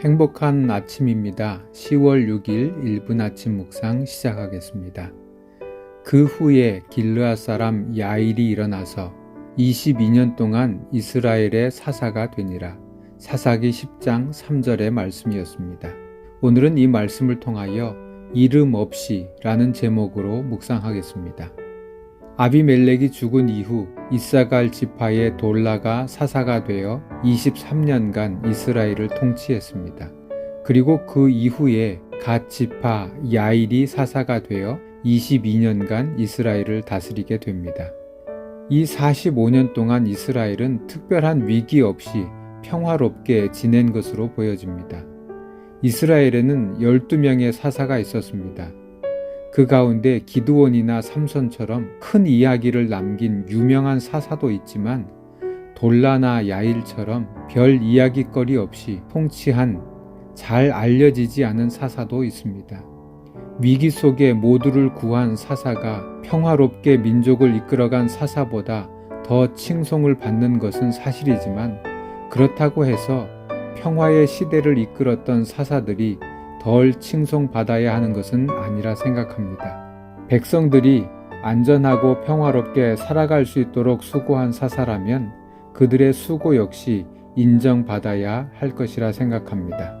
행복한 아침입니다. 10월 6일 1분 아침 묵상 시작하겠습니다. 그 후에 길르앗 사람 야일이 일어나서 22년 동안 이스라엘의 사사가 되니라. 사사기 10장 3절의 말씀이었습니다. 오늘은 이 말씀을 통하여 이름 없이 라는 제목으로 묵상하겠습니다. 아비멜렉이 죽은 이후 이사갈 지파의 돌라가 사사가 되어 23년간 이스라엘을 통치했습니다. 그리고 그 이후에 갓 지파 야일이 사사가 되어 22년간 이스라엘을 다스리게 됩니다. 이 45년 동안 이스라엘은 특별한 위기 없이 평화롭게 지낸 것으로 보여집니다. 이스라엘에는 12명의 사사가 있었습니다. 그 가운데 기드원이나 삼손처럼 큰 이야기를 남긴 유명한 사사도 있지만 돌라나 야일처럼 별 이야기거리 없이 통치한 잘 알려지지 않은 사사도 있습니다. 위기 속에 모두를 구한 사사가 평화롭게 민족을 이끌어간 사사보다 더 칭송을 받는 것은 사실이지만 그렇다고 해서 평화의 시대를 이끌었던 사사들이 덜 칭송받아야 하는 것은 아니라 생각합니다. 백성들이 안전하고 평화롭게 살아갈 수 있도록 수고한 사사라면 그들의 수고 역시 인정받아야 할 것이라 생각합니다.